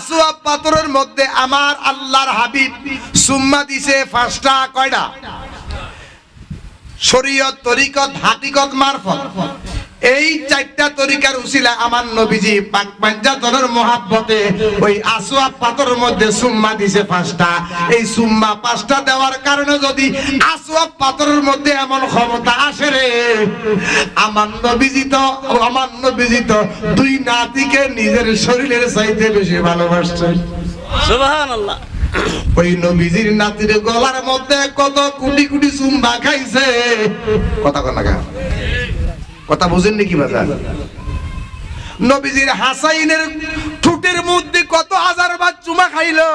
আসোয়া পাথরের মধ্যে আমার আল্লাহর হাবিব সুম্মা দিছে পাঁচটা কয়টা? শরীয়ত তরিকত হাকিকত মারফত। এই চারটা তরিকার উসিলা আমার নবীজি পাক পাঞ্জাতনের মহাব্বতে ওই আসোয়া পাথরের মধ্যে সুম্মা দিছে পাঁচটা। এই সুম্মা পাঁচটা দেওয়ার কারণে যদি আসোয়া পাথরের মধ্যে এমন ক্ষমতা আসে রে আমার নবীজি তো আমার নবীজি তো দুই নাতিকে নিজের শরীরের চাইতে বেশি ভালোবাসছে। সুবহানাল্লাহ। ওই নবীজির নাতির গলার মধ্যে কত কোটি কোটি চুম্বা খাইছে। কথা কেন? কথা বুঝেন নাকি বাজার নবীজির হাসাইনের ঠুটের মধ্যে কত হাজার বার চুমা খাইলো।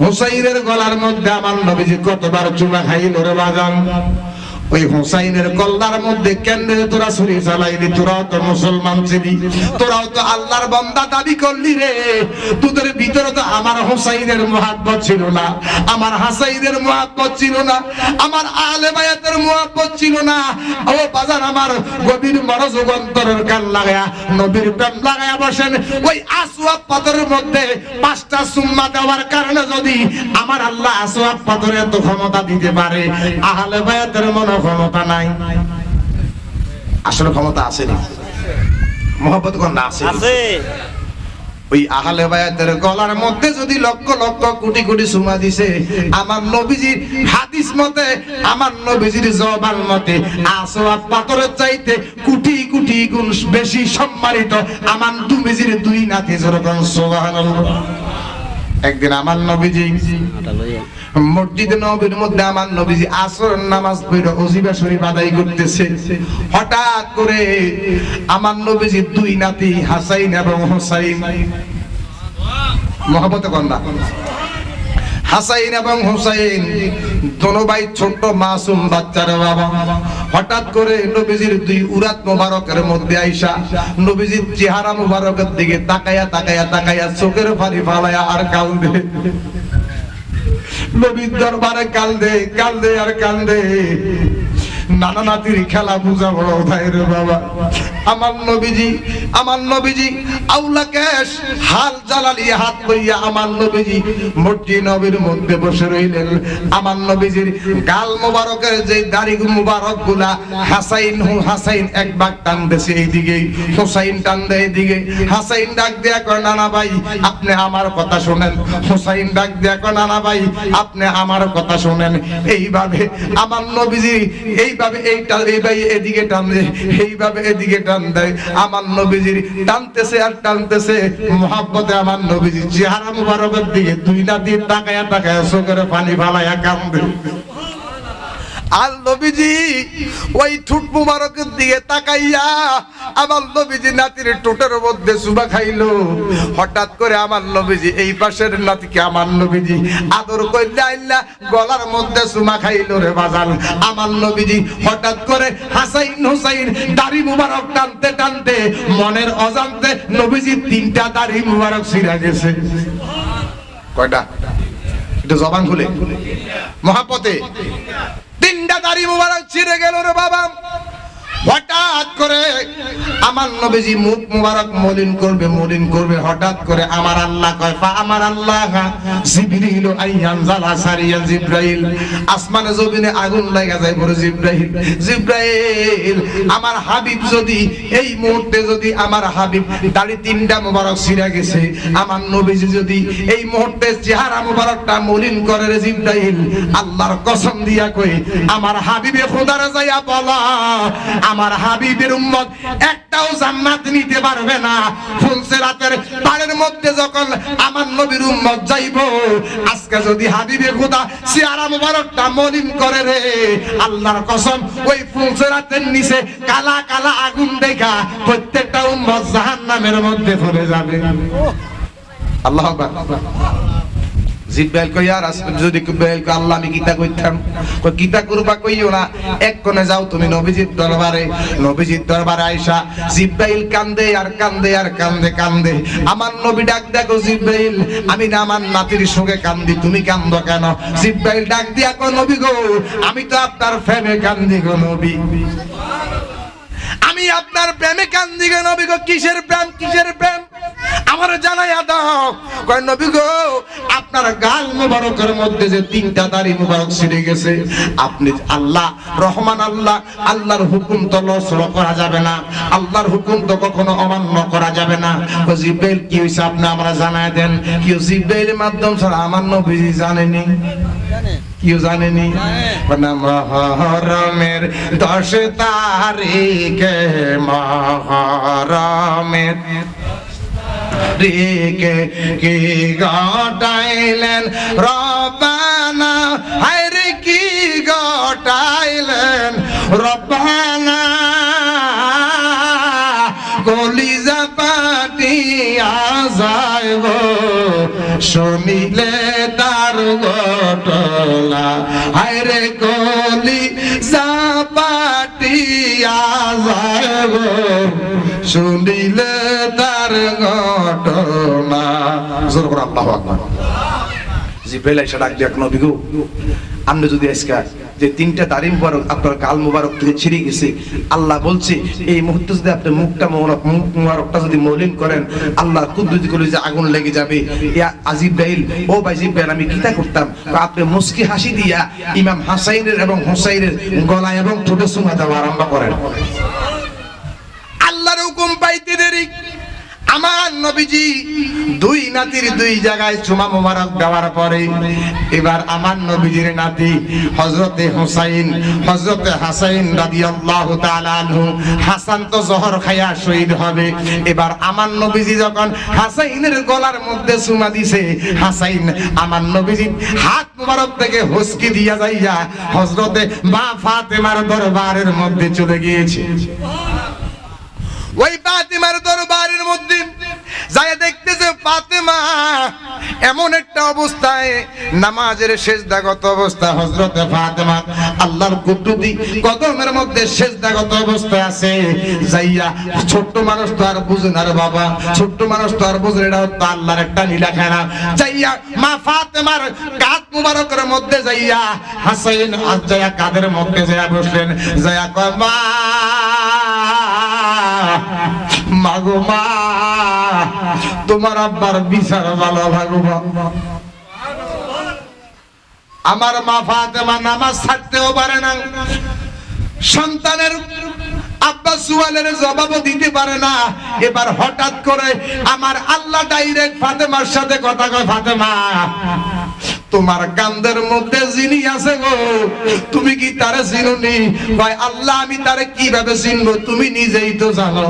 হুসাইনের গলার মধ্যে আমার নবীজি কতবার চুমা খাইল রে বাজান? ওই হুসাইনের কল্লার মধ্যে কেন তোরা ছুরি চালাইলি? তোরাও তো মুসলমান ছিলি। তোরাও তো আল্লাহর বান্দা দাবি করলি রে। তোদের ভিতরে তো আমার হুসাইনের মহাব্বত ছিল না। আমার হাসাইনের মহাব্বত ছিল না। আমার আলে বায়াতের মহাব্বত ছিল না। ও বাজার আমার গভীর মনোযোগ অন্তরের কান লাগায়া, নবীর প্রেম লাগায়া বসেন। ওই আসওয়াব পাথরের মধ্যে পাঁচটা সুম্মা দেওয়ার কারণে যদি আমার আল্লাহ আসওয়াব পাথরে এত ক্ষমতা দিতে পারে, আহলে বায়াতের মনে ক্ষমতা নাই। আসলে ক্ষমতা আসেনি মোহাম্মত কোন না আসেনি আছে। ওই আহলে বায়াতের গলার মধ্যে যদি লক্ষ লক্ষ কোটি কোটি সুমা দিছে আমার নবীজির হাদিস মতে আমার নবীজির জবান মতে আসওয়াব পাথরের চাইতে কোটি কোটি গুণ বেশি সম্মানিত আমার নবীজির দুই নাতি যেরকম সুবহানাল্লাহ। একদিন আমার নবীজি মসজিদে নবীর মধ্যে আমার নবীজি আসর নামাজ পড়ে অজিবা শরীফ আদায় করতেছে। হঠাৎ করে আমার নবীজি দুই নাতি হাসাইন এবং হোসাইন। মহব্বত কন্যা হাসাইন এবং হুসাইন দোনো ভাই ছোট্ট মাসুম বাচ্চার বাবা। হঠাৎ করে নবীজির দুই উরাত মোবারকের মধ্যে আইসা, নবীজির চেহারা মোবারকের দিকে তাকায়া তাকায়া তাকায়া চোখের ফালি ফালায়া আর কান্দে নবীর দরবারে কাল দে আর কান্দে নানা নাতির খেলা বুঝা বড় ভাইয়ের বাবা। আমার নবীজি আমার নবীজি, আউলা কেশ, হাল জালালি হাত লইয়া আমার নবীজি মূর্তি নবীর মধ্যে বসে রইলেন। আমার নবীজির গাল মোবারকের যে দাড়ি মুবারকগুলা হাসাইন হু হাসাইন এক ভাগ টান দেছে এইদিকে, হুসাইন টান দেয় এইদিকে। হাসাইন ডাক দেয়া কয়, নানা ভাই, আপনি আমার কথা শুনেন। হুসাইন ডাক দেয়া কয়, নানা ভাই, আপনি আমার কথা শুনেন। এইভাবে আমার নবীজি এইভাবে এইটা এইভাবে এদিকে টান দেয়, এইভাবে এদিকে টান দেয়। আমার নবীজির টানতেছে আর টানতেছে। মহাব্বতে আমার নবীজি চেহারা মুবারকের দিকে দুই না দিয়ে তাকায়া তাকায়া চোখের পানি ফালাইয়া কান্দে। আর নবীজি ওই ঠুট মুবারকের দিকে তাকাইয়া আমার নবীজি নাতির ঠোঁটের মধ্যে সুবা খাইলো। হঠাৎ করে আমার নবীজি, এই পাশের নাতিকে আমার নবীজি আদর করলে আইলা গলার মধ্যে সুমা খাইলো রে বাজান। আমার নবীজি হঠাৎ করে হাসাইন হুসাইন দাড়ি মুবারক টানতে টানতে মনের অজান্তে নবীজি তিনটা দাড়ি মুবারক ছিঁড়া গেছে। কয়টা? এটা জবান খুলে। মহাপতে তিনটা দাড়ি মোবারক ছিঁড়ে গেল রে বাবা। হঠাৎ করে আমার নবীজি মুখ মুবারক মলিন করবে মলিন করবে, হঠাৎ করে আমার আল্লাহ কয়, ফা আমার আল্লাহ, জিবরিল আইয়ান জালা সারিয়া জিব্রাইল। আসমানে জমিনে আগুন লাগা যায় বড় জিব্রাইল জিব্রাইল, আমার হাবিব যদি, এই মুহূর্তে যদি আমার হাবিব দাড়ি তিনটা মুবারক ছিঁড়া গেছে, আমার নবীজি যদি এই মুহূর্তে চেহারা মুবারকটা মলিন করে রে জিব্রাইল, আল্লাহর কসম দিয়া কই, আমার হাবিবে খোদারে যাইয়া বলা আমার হাবিবের উম্মত একটাও জান্নাত নিতে পারবে না। ফুলসেরাতের পাড়ের মধ্যে যখন আমার নবীর উম্মত যাইব আজকে যদি হাবিবে খোদা চেহারা মুবারকটা মলিন করে রে আল্লাহর কসম ওই ফুলসেরাতের নিচে কালা কালা আগুন দেখা প্রত্যেকটা উম্মত জাহান্নামের মধ্যে পড়ে যাবে। আল্লাহ আকবার। জিব্রাইল কই আর আসবে যদি জিব্রাইল কই আল্লাহ আমি কিতা কইতাম। কই কিতা করবা কইও না, এক কোণে যাও তুমি নবীজির দরবারে। নবীজির দরবারে আইসা জিব্রাইল কান্দে, আর কান্দে আর কান্দে কান্দে। আমার নবী ডাক দেখো জিব্রাইল আমি না আমার নাতির সঙ্গে কান্দি, তুমি কান্দো কেন? জিব্রাইল ডাক দিয়া কো, নবী গো, আমি তো আপনার ফেমে কান্দি গো, নবী। আমি আপনার প্রেমে কান্দি গো নবী গো, কিসের প্রেম কিসের প্রেম? আমার জানাইয়া দাও। কয়, নবী গো, আপনার গাল মুবারকের মধ্যে যে তিনটা দাড়ি মুবারক ছিঁড়ে গেছে, আপনি আল্লাহ, রহমান আল্লাহ, আল্লাহর হুকুম তো লসর করা যাবে না, আল্লাহর হুকুম তো কখনো অমান্য করা যাবে না। তো জিব্রাইল, কি হইছে আপনি আমরা জানায় দেন? কি জিব্রাইলের মাধ্যম ছাড়া আমার নবীজি জানেনি। কেউ জানেনি? মহরমের দশ তারিখে মহরমের রেখে কি গটাইলেন রবানা হায়রে কি গটাইলেন রবানা যাইব শুনিলে তার ঘটনা। হায়রে কলি পাটিয়া যাইব শুনিলে তার ঘটনা। জোর করে আল্লাহ আকবার। জিব্রাইল এসে ডাক দিয়ে নবী গো। আপনি যদি আজকে যে তিনটা দাড়ি মুবারক আপনার গাল মুবারক থেকে ছিঁড়ে গেছে। আল্লাহ বলছে, এই মুহূর্তে যদি আপনি মুখটা মোবারক মুখ মুবারকটা যদি মলিন করেন, আল্লাহ কুদ্দুতি করে যে আগুন লেগে যাবে। ইয়া আজিব বাইল, ও ভাই জিব্রাইল আমি কিতা করতাম? আপনি মুস্কি হাসি দিয়া ইমাম হাসাইনের এবং হুসাইনের গলায় এবং ঠোঁটে সুমা দেওয়া আরম্ভ করেন। আল্লাহর হুকুম পাইতে দেরি। আমার নবীজি দুই নাতির দুই জায়গায় চুমা মোবারক দেওয়ার পরে এবার আমার নবীজির নাতি হজরতে হুসাইন হজরতে হাসাইন রাদিয়াল্লাহু তাআলা আনহু হাসান তো জহর খায়া শহীদ হবে। এবার আমার নবীজি যখন হাসাইনের গলার মধ্যে চুমা দিছে, হাসাইন আমার নবীজি হাত মোবারক থেকে হুসকি দিয়া যাইয়া হযরতে মা ফাতেমার দরবারের মধ্যে চলে গিয়েছে। ওই ফাতেমার দরবারের মধ্যে যায় দেখতেছে ফাতেমা এমন একটা অবস্থায় নামাজের শেষদাগত অবস্থা, হযরতে ফাতেমা আল্লাহর কুতুবি কদমের মধ্যে শেষদাগত অবস্থায় আছে। যাইয়া ছোট্ট মানুষ তো আর বুঝে না বাবা, ছোট্ট মানুষ তো আর বুঝে এটা তো আল্লাহর একটা লীলা খেলা। যাইয়া মা ফাতেমার কাঁধ মুবারকের মধ্যে যাইয়া হাসাইন আজ যাইয়া কাদের মধ্যে যাইয়া বসলেন, যাইয়া কয়, মা মাগো মা, তোমার আব্বার বিচার ভালো ভাগো আমার মা ফাতেমা নামাজ ছাড়তেও পারে না। সন্তানের আব্বা সুয়ালের জবাবও দিতে পারে না। এবার হঠাৎ করে আমার আল্লাহ ডাইরেক্ট ফাতেমার সাথে কথা কয়, ফাতেমা তোমার কান্দের মধ্যে যিনি আছে গো। তুমি কি তারে চিনুনি? ভাই, আল্লাহ, আমি তারে কীভাবে চিনবো? তুমি নিজেই তো জানো।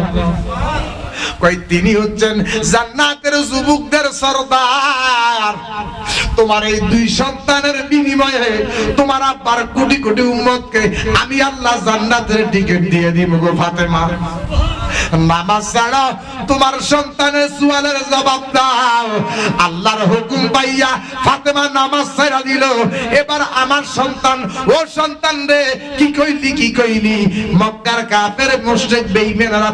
তিনি হচ্ছেন জান্নাতের যুবকদের সর্দার। তোমার এই দুই সন্তানের বিনিময়ে তোমার আব্বার কোটি কোটি উম্মতকে আমি আল্লাহ জান্নাতের টিকিট দিয়ে দিব গো ফাতেমা। নামাজ ছাড়া তোমার সন্তানের সুয়ালের জবাব দাও। আল্লাহর হুকুম পাইয়া ফাতেমা নামাজ ছাড়া দিল। এবার আমার সন্তান, ও সন্তান রে, কি কইলি কি কইলি? মক্কার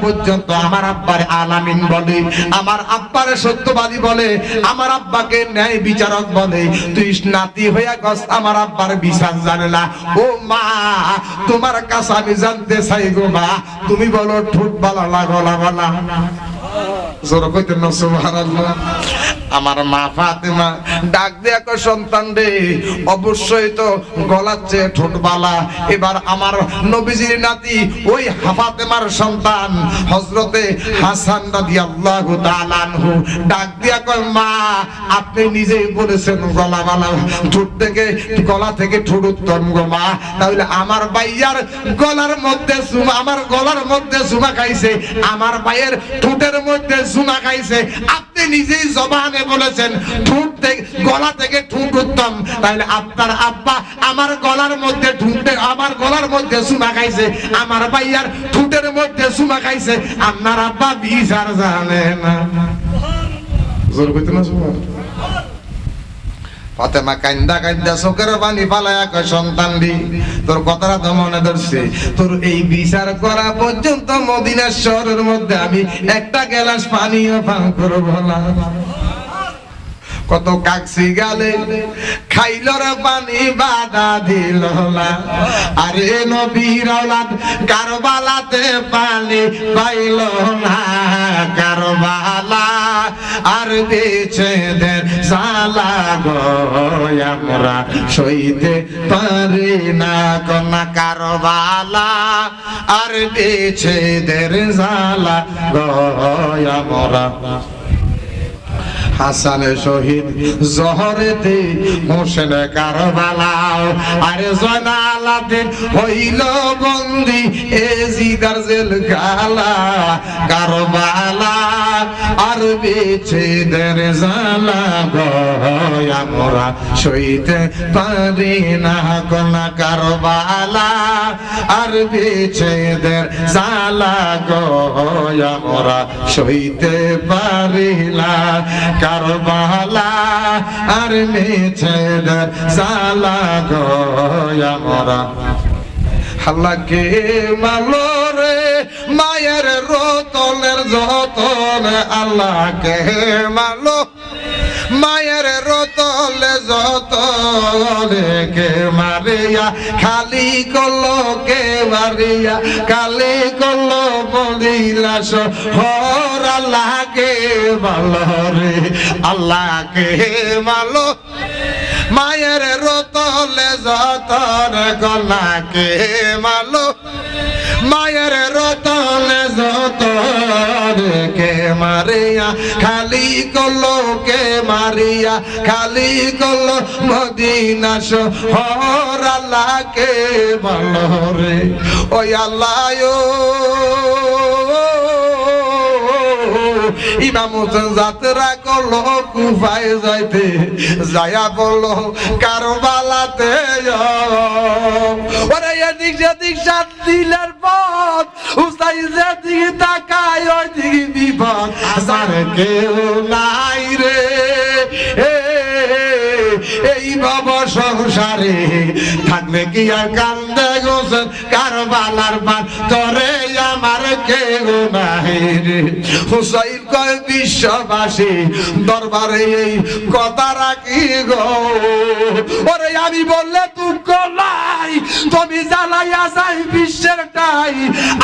পর্যন্ত আমার আব্বার আলামিন বলে, আমার আব্বারে সত্যবাদী বলে, আমার আব্বাকে ন্যায় বিচারক বলে, তুই নাতি হইয়া গস, আমার আব্বার বিচার জানে না। ও মা, তোমার কাছে আমি জানতে চাই গো মা, তুমি বলো ঠোঁট বালা না গলা বালা না, সুবহানাল্লাহ। আমার মা ডাক সন্তান রে, অবশ্যই তো এবার আমার নবীজির নাতি ওই সন্তান হাসান রাদিয়াল্লাহু তাআলা আনহু। ডাক মা, আপনি নিজেই বলেছেন গলা বালা, ঠোঁট থেকে, গলা থেকে ঠোঁট উত্তম গো মা। তাহলে আমার বাইয়ার গলার মধ্যে সুমা আমার গলার মধ্যে সুমা খাইছে, আমার ভাইয়ের ঠোঁটের মধ্যে সুমা খাইছে আপনি নিজেই জবানে বলেছেন, ঠুঁট থেকে গলা থেকে ঠুঁট উত্তম। তাহলে আপনার আব্বা আমার গলার মধ্যে ঠুঁটে আমার গলার মধ্যে সুনা খাইছে আমার ভাইয়ার ঠুঁটের মধ্যে সুনা খাইছে আপনার আব্বা বিচার জানে না। জোর কইতে না ফাতেমা কান্দা কান্দা চোখের পানি ফালায়া কয়, সন্তান দি, তোর কথাটা তো মনে ধরছে। তোর এই বিচার করা পর্যন্ত মদিনার শহরের মধ্যে আমি একটা গ্লাস পানিও পান করব না। কত কাকসি গালে খাইল রে পানি বাধা দিল না। আরে নবীর আওলাদ কারবালাতে পানি পাইল না। কারবালা, আর বেছে দেন সালা আমরা সইতে পারি না কন্যা কারবালা। আর বেছে দের জালা গো, আমরা হাসান শহীদ, জহরেতে হোসেন কারবালাও। আরে জয়নালাদিন হইল বন্দি, এ জিদার জেল গালা কারবালা। আর বেছে দের জালা আমরা সইতে পারি না কোনা কারবালা। আর বেছে দের জালা গয় আমরা সইতে পারি না। কারবালা আর মেছে সালা গয় আমরা হাল্লাকে মালো রে? মায়ের রতনের যতন আল্লাহকে মালো। মায়ের রতলে যতনে কে মারিয়া, খালি করল কে মারিয়া কালি করল বলিলাস হর আল্লাহকে মালো রে, আল্লাহকে মালো মায়ের রতলে যতন গলাকে মালো মায়ের রতলে কে মারিয়া, খালি করল কে মারিয়া, খালি করল মদিনা শহর আল্লাহকে ভালো রে ওই আল্লাহ ইমাম হোসেন যাত্রা করল কুফায় যাইতে যায়া এদিক সেদিক সাত দিলের পথ উসাই যেদিকে তাকায় ওই দিকে বিপদ আসার কেউ নাই রে এই বাবা সংসারে থাকবে কি আর কান্দে গোসল? কারবালার পান তরে আমার কেউ নাই হুসাইন কয়, বিশ্ববাসী, দরবারে এই কথা রাখি গো। ওরে, আমি বললে, দুঃখ নাই, তুমি জ্বালাইয়া যাই বিশ্বের টাই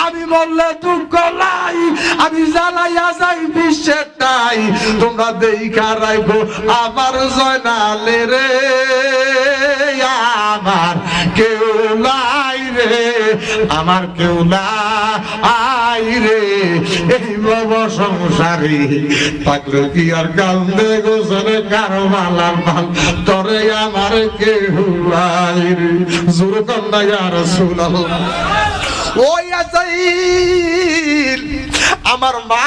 আমি বললে, দুঃখ নাই, আমি জ্বালাইয়া যাই বিশ্বের টাই তোমরা দেখা রাখো আমার জয়নালে রে, আমার কেউ নাই রে, আমার কেউ রে, এই বাবা সংসারে। থাকলে কি আর কান্দে গোসরে কারও মালার মাল? তরে আমার কেউ আই জোর কন্যা ইয়ার সুলাল ওই আসাইল আমার মা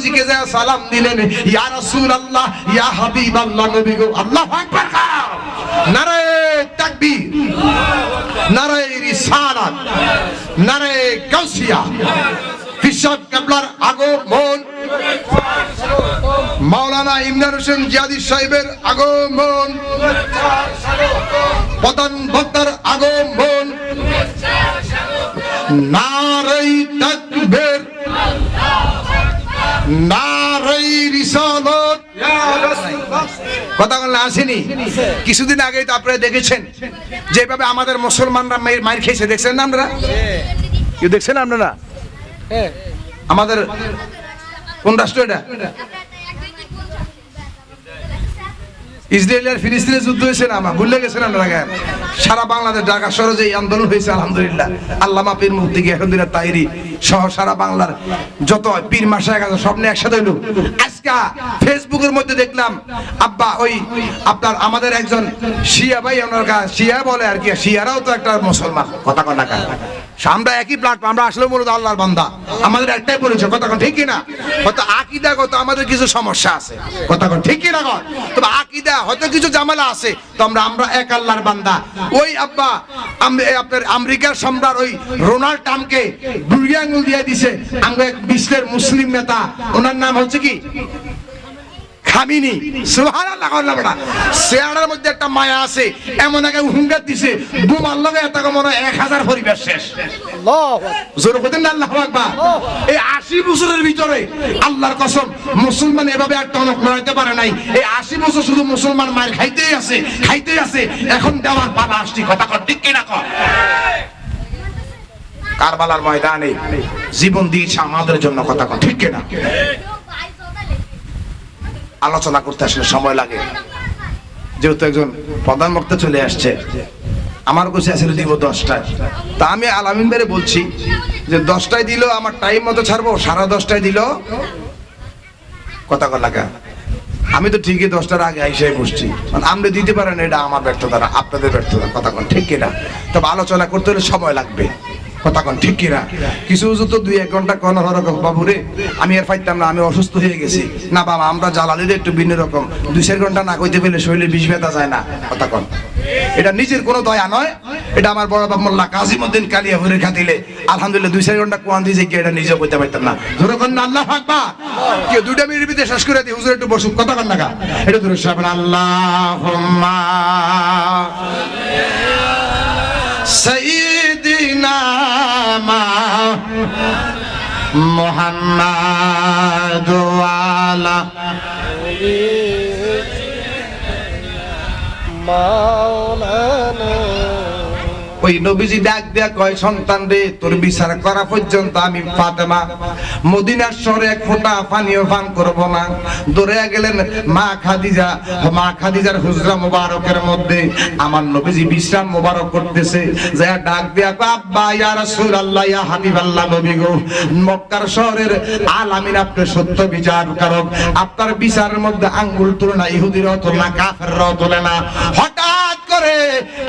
নবীজিকে যা সালাম দিলেন, ইয়া রাসূলুল্লাহ, ইয়া হাবিবাল্লাহ নবী গো, আল্লাহু আকবার খাও নারে তাকবীর নারে রিসালাত নারে গাউসিয়া। বিশ্বব কেবলার আগমন। মাওলানা ইমরান হোসেন জিয়াদি সাহেবের আগমন। প্রধান বক্তার আগমন। নারী তাকবীর নারী রিসালাত কথা বললে আসেনি। কিছুদিন আগেই তো আপনারা দেখেছেন যেভাবে আমাদের মুসলমানরা মায়ের খেয়েছে। দেখছেন না আপনারা? কেউ দেখছেন আপনারা? আমাদের কোন রাষ্ট্র এটা? ইসরায়েল আর ফিলিস্তিনের যুদ্ধ হয়েছে না? আমার ভুলে গেছেন আপনারা কেন? সারা বাংলাদেশ ঢাকা শহরে যে আন্দোলন হয়েছে, আলহামদুলিল্লাহ। আল্লামা পীর এখন দিনের তাইরি। সহ সারা বাংলার যত পীর মাসা গেছে সব নিয়ে একসাথে হইল। আজকে ফেসবুকের মধ্যে দেখলাম, আব্বা, ওই আপনার আমাদের একজন শিয়া ভাই, ওনার শিয়া বলে আর কি, শিয়ারাও তো একটা মুসলমান। কথা কন আমরা একই প্ল্যাটফর্ম আমরা আসলে মূলত আল্লাহর বান্দা। আমাদের একটাই পরিচয়, কথা ঠিক কিনা? হয়তো আকিদাগত আমাদের কিছু সমস্যা আছে। কথা ঠিক কিনা কন? তবে আকিদা, হয়তো কিছু ঝামেলা আছে, তো আমরা আমরা এক আল্লাহর বান্দা। ওই আব্বা আপনার আমেরিকার সম্রাট ওই রোনাল্ড ট্রাম্পকে বুড়ি আঙ্গুল দিয়ে দিছে। আমরা এক বিশ্বের মুসলিম নেতা ওনার নাম হচ্ছে কি? খামিনি। সুবহানাল্লাহ আল্লাহ বড়া চেয়ারের মধ্যে একটা মায়া আছে এমন হুঙ্গার দিছে বুমার লগে এত মনে এক হাজার পরিবার শেষ। জোর করেন আল্লাহ আকবার? এই আশি বছরের ভিতরে আল্লাহর কসম মুসলমান এভাবে একটা অনেক লড়াইতে পারে নাই। এই আশি বছর শুধু মুসলমান মায়ের খাইতেই আছে খাইতেই আছে। এখন দেওয়ার বাবা আসছি কথা কর ঠিক কিনা কর? কারবালার ময়দানে জীবন দিয়েছে আমাদের জন্য কথা ঠিক কিনা? আলোচনা করতে আসলে সময় লাগে। যেহেতু একজন প্রধান বক্তা চলে আসছে, আমার কাছে আসলে দিব দশটায়। তা আমি আলামিন বেড়ে বলছি যে দশটায় দিল, আমার টাইম মতো ছাড়বো, সাড়ে দশটায় দিল। কথা কর লাগা। আমি তো ঠিকই দশটার আগে আইসে বসছি। মানে আপনি দিতে পারেন, এটা আমার ব্যর্থতা আপনাদের ব্যর্থতা, কথা ঠিক কিনা? তবে আলোচনা করতে হলে সময় লাগবে। কথা কন ঠিক কিনা? কিছু তো দুই এক ঘণ্টা কোন রকম বাবু রে আমি আর পাইতাম না, আমি অসুস্থ হয়ে গেছি। না বাবা, আমরা জ্বালালিদের একটু ভিন্ন রকম। দুই চার ঘণ্টা না কইতে পেলে শরীরে বিষ ব্যথা যায় না কথা কন এটা নিজের কোনো দয়া নয়, এটা আমার বড় বাবা মোল্লা কাজিমুদ্দিন কালিয়া খাতিলে। আলহামদুলিল্লাহ, দুই চার ঘণ্টা কোয়ান দিয়ে গিয়ে এটা নিজেও কইতে পারতাম না। ধরো কন আল্লাহ থাকবা কি দুইটা মিনিট ভিতরে শেষ করে দিই হুজুর একটু বসুক কথা কন না এটা ধরে সাবেন আল্লাহ নামা মোহাম্মদ মাওলানা ওই নবীজি ডাক দেয়া কয়, সন্তান রে, তোর বিচার করা পর্যন্ত আমি ফাতেমা। মদিনার শহরে এক ফোঁটা পানিও পান করব না। দৌড়ে গেলেন মা খাদিজা। মা খাদিজার হুজরা মুবারকের মধ্যে আমার নবীজি বিশ্রাম মোবারক করতেছে। যা ডাক দেয়া কয়, আব্বা, ইয়া রাসূলুল্লাহ, ইয়া হাবিবাল্লাহ নবী গো। মক্কার শহরের আলামিন আপনি সত্য বিচার কারক আপনার বিচারের মধ্যে আঙ্গুল তুলে না ইহুদিরাও তোলে না কাফেররাও তোলে না। হঠাৎ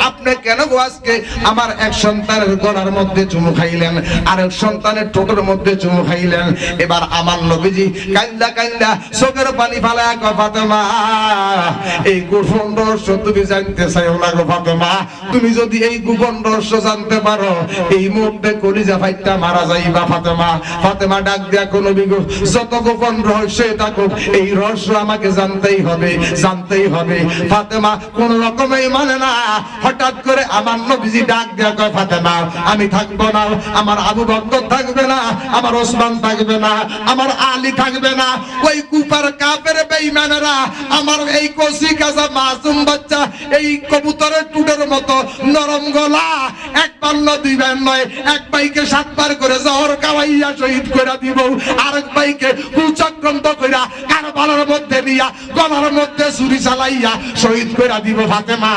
আপনি কেন গো আজকে আমার এক সন্তানের গলার মধ্যে চুমু খাইলেন? আর এক সন্তানের টোটোর মধ্যে চুমু খাইলেন? এবার আমার নবীজি কান্দা কান্দা চোখের পানি ফালায় কয় ফাতেমা। এই গোপন রহস্য তুমি জানতে চাইও না গো ফাতেমা। তুমি যদি এই গোপন রহস্য জানতে পারো, এই মুহূর্তে কলিজা ফাইটটা মারা যাইবা ফাতেমা। ফাতেমা ডাক দিয়া কোন বিগো যত গোপন রহস্য থাকুক, এই রহস্য আমাকে জানতেই হবে জানতেই হবে। ফাতেমা কোন রকমেই মানে না। হঠাৎ করে আমার নবীজি ডাক দেয়া কয়, ফাতেমা, আমি থাকব না। আমার আবু বকর থাকবে না, আমার ওসমান থাকবে না, আমার আলী থাকবে না। ওই কুপার কাপের বেঈমানেরা, আমার এই কচি কাজা মাসুম বাচ্চা, এই কবুতরের টুটের মতো নরম গলা একবার না দুইবার নয়, এক ভাইকে সাতবার করে জহর কাওয়াইয়া শহীদ করে দিব। আরেক ভাইকে কুচক্রান্ত কইরা কারবালার মধ্যে নিয়া, গলার মধ্যে ছুরি চালাইয়া শহীদ করে দিব, ফাতেমা।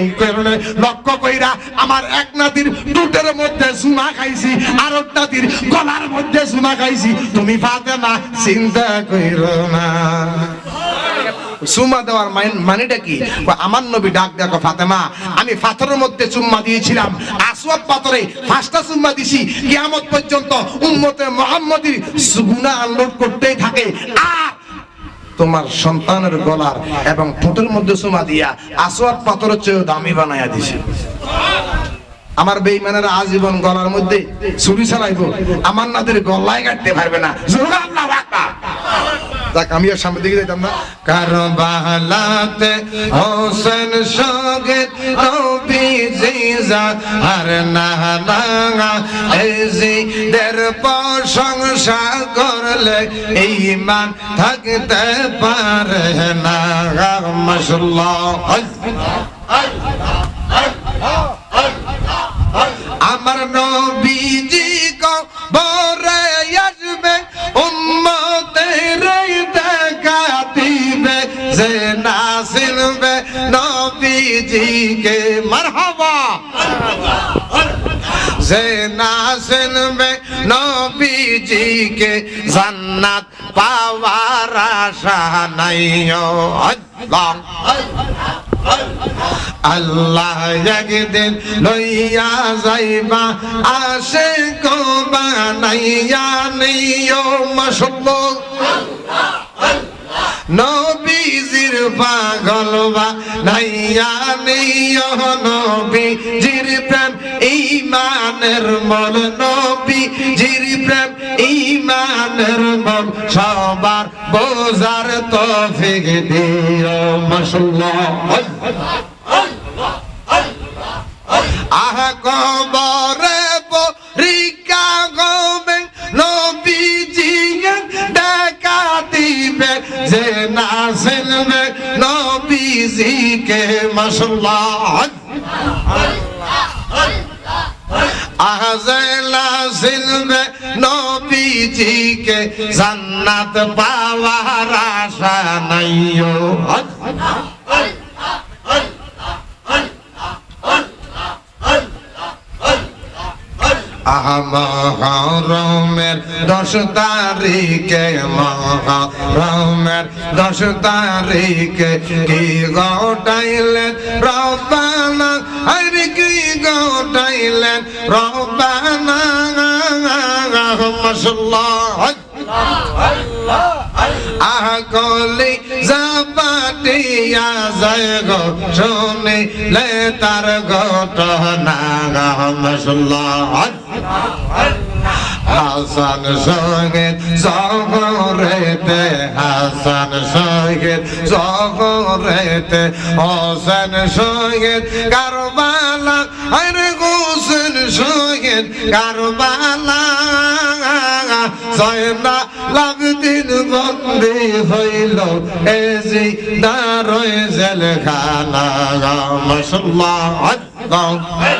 এই কারণে লক্ষ্য কইরা আমার এক নাতির মধ্যে খাইছি, আর নাতির গলার মধ্যে খাইছি। তুমি ফাতেমা, চিন্তা কইরো না। দেওয়ার মানেটা কি? আমার নবী ডাক দেখো ফাতেমা, আমি পাথরের মধ্যে চুম্মা দিয়েছিলাম। আসওয়াদ পাথরে পাঁচটা চুম্মা দিছি। কিয়ামত পর্যন্ত উম্মতে মুহাম্মদীর গুনাহ আনলোড করতেই থাকে। আর তোমার সন্তানের গলার এবং ঠোঁটের মধ্যে সোমা দিয়া আসোয়াদ পাথরের চেয়েও দামি বানাইয়া দিছে। আমার বেইমানের আজীবন গলার মধ্যে ছুরি চালাইব আমার নাদের গলায় কাটতে পারবে না। আকবার। যাক আমি আর সামনের দিকে যাইতাম না। কারবালাতে হোসেন সগেত নবী জিজা, আর নাহানা এজি দের প্রশংসা করলে ইমান থাকতে পারে না। মাশাআল্লাহ আমার নবীজি কবরে দিবে যে না চিনবে নবীজিকে। মারহাবা। যে না চিনবে নবীজিকে জান্নাত পাওয়ার আশা নাই ও আল্লাহ। আল্লাহ একদিন লইয়া যাইবা আসে গো বানাইয়া নিও মশলো নবীজির পাগল বা নাইয়া নিও নবীজির প্রেম ইমানের মল নবীজির প্রেম ইমানের মল সবার বোঝার তৌফিক দিও মাশাআল্লাহ আহা কবরে পরীক্ষা গবে নবীজি দেখা দিবে যে না চিনবে নবীজিকে মাসাল্লাহ আহজেলা চিনবে নবীজিকে জান্নাত পাওয়ার আশা নাইও মহরমের দশ তারিখে মহরমের দশ তারিখে কি গোটাইলেন রবানা আরে কি গোটাইলেন রবানা মশাল্লাহ আগলি জাপাটিয়া যায় গো শুনিলে তার ঘটনা মশাল্লাহ হাসান সংগীত জগরেতে হাসান সংগীত জগরেতে হোসেন সংগীত কারবালা আরে হোসেন সংগীত কারবালা। জয়না লাভদিন বন্দি হইল এজি দারয় জেলখানা। মশাল্লাহ আল্লাহ করে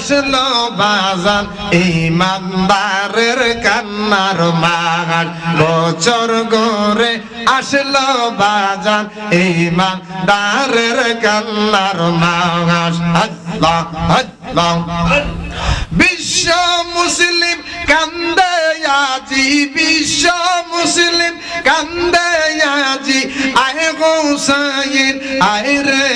আসলো বাজান ইমানদারের কান্নার মাগান বছর করে আসলো বাজান ইমানদারের কান্নার মাগান বিশ্ব মুসলিম কান্দে আজি, বিশ্ব মুসলিম কান্দে আজি। আয় গোসাইন আয় রে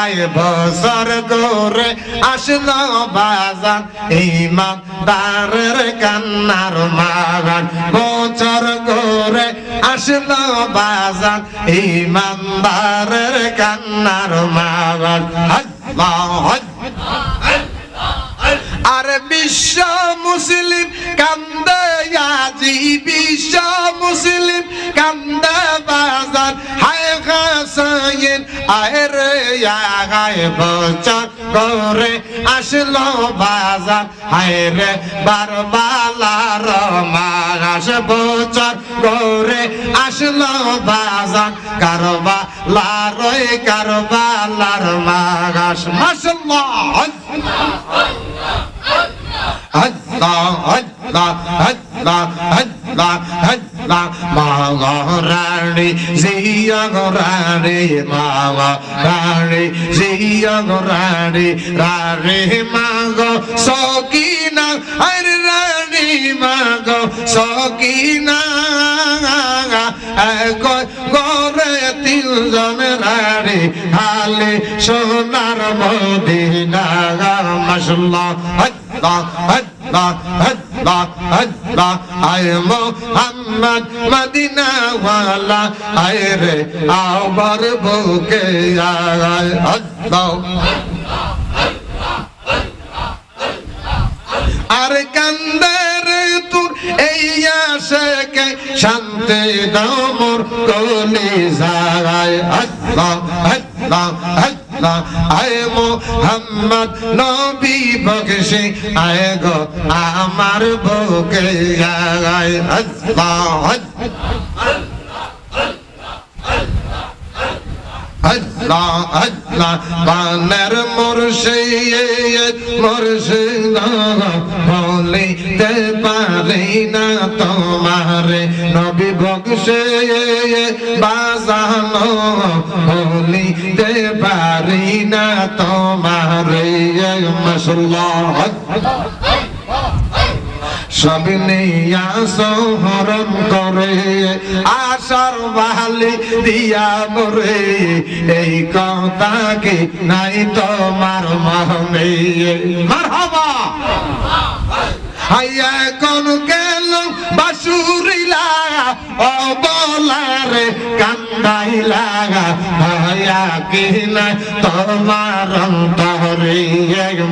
আয় বছর করে আসলো বাজান। ইমান দারের কান্নার মাগান, বছর করে আসলো বাজান। ইমানদারের কান্নার মাগান। আল্লাহ আর বিশ্ব মুসলিম কান্দে, আজি বিশ্ব মুসলিম কান্দে বাজার। হায় হাসাইন, আয় রে, আয় বছর করে আসলো বাজার। হায় রে বারবালার মাস বছর করে আসলো বাজার। কারবা লারই কারবালার মাস মাসাল্লাহ Allah, Maharani, Zia Rani, Maharani, Zia Rani, Rani, Mago, Sokina, Hari Rani, Mago, Sokina, গরে তিনজন রানী খালি সোনার মদিনা আল্লাহ আয় কান্দের তুর এই শান্তি দাও মোর কলি জাগায় আল্লাহ আয় মোহাম্মদ নবী বকশে আয় গো আমার বুকে আয় আল্লাহ আল্লাহ আল্লাহ, বানের মুর্শিদ মুর্শিদ পারে পারি না তোমারে। নবী বংশে বাজানো বলিতে পারি না তোমারে। মাসাল্লাহ সব নিয়া করে, আশার বালি দিয়া মরে এই কথাকে নাই তোমার মনে? মার হবা হাইয়া কোন গেল বাসুরিলা ও বলারে কান্দাইলা হাইয়া কি নাই? তোমার অন্তরে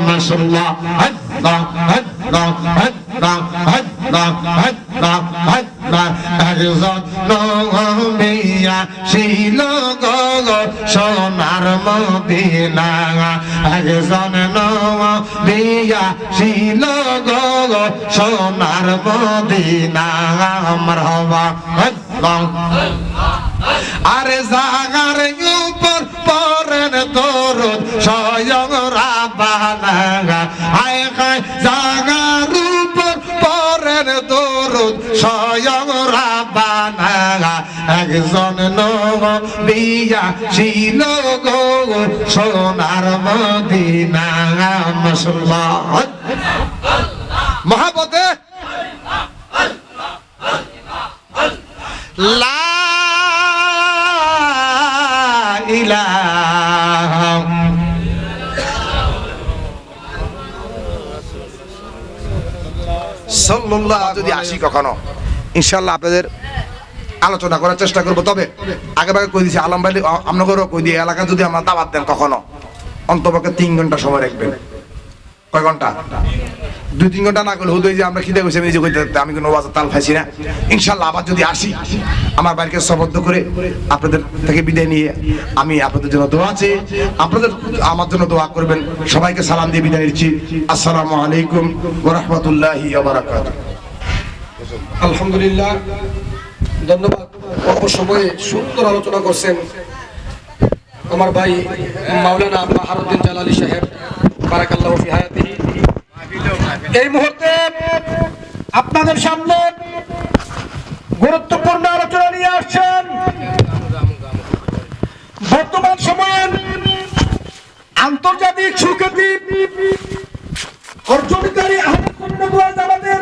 মাসাল্লাহ। আল্লাহ আল্লাহ আল্লাহ আল্লাহ আল্লাহ আল্লাহ একজন নমিয়া ছিল গো সোনার মদিনা। একজন নমিয়া ছিল গো সোনার মদিনা। আল্লাহ আরে জাগার উপর পরেন দরদ স্বয়ং রাবানা আয় খায় জাগার উপর পরেন দরদ স্বয়ং রাবানা একজন বিয়া ছিল গো সোনার মদিনা মশলা মহাপতে লা যদি আসি কখনো ইনশাল্লাহ আপনাদের আলোচনা করার চেষ্টা করব। তবে আগে ভাগে কই দিছি, আলম ভাই আপনাদেরও কই দিয়ে এলাকা যদি আমরা দাওয়াত দেন কখনো, অন্তপক্ষে তিন ঘণ্টা সময় রাখবেন। কয় ঘণ্টা? দুই, তিন ঘণ্টা না করলে হুদ যে আমরা খিদে গেছি আমি যে আমি কোনো বাজার তাল খাইছি না। ইনশাল্লাহ আবার যদি আসি, আমার বাড়িকে সবদ্ধ করে আপনাদের থেকে বিদায় নিয়ে আমি আপনাদের জন্য দোয়া আছে। আপনাদের আমার জন্য দোয়া করবেন। সবাইকে সালাম দিয়ে বিদায় নিচ্ছি। আসসালামু আলাইকুম ওয়া রাহমাতুল্লাহি ওয়া আলহামদুলিল্লাহ। ধন্যবাদ। অল্প সময়ে সুন্দর আলোচনা করছেন আমার ভাই মাওলানা বাহারুদ্দিন জালালি সাহেব। বারাকাল্লাহু ফি হায়াতিহি। এই মুহূর্তে আপনাদের সামনে গুরুত্বপূর্ণ আলোচনা নিয়ে আসছেন। বর্তমান সময়ে আন্তর্জাতিক সুখ্যাতি অর্জনকারী আহমেদ আমাদের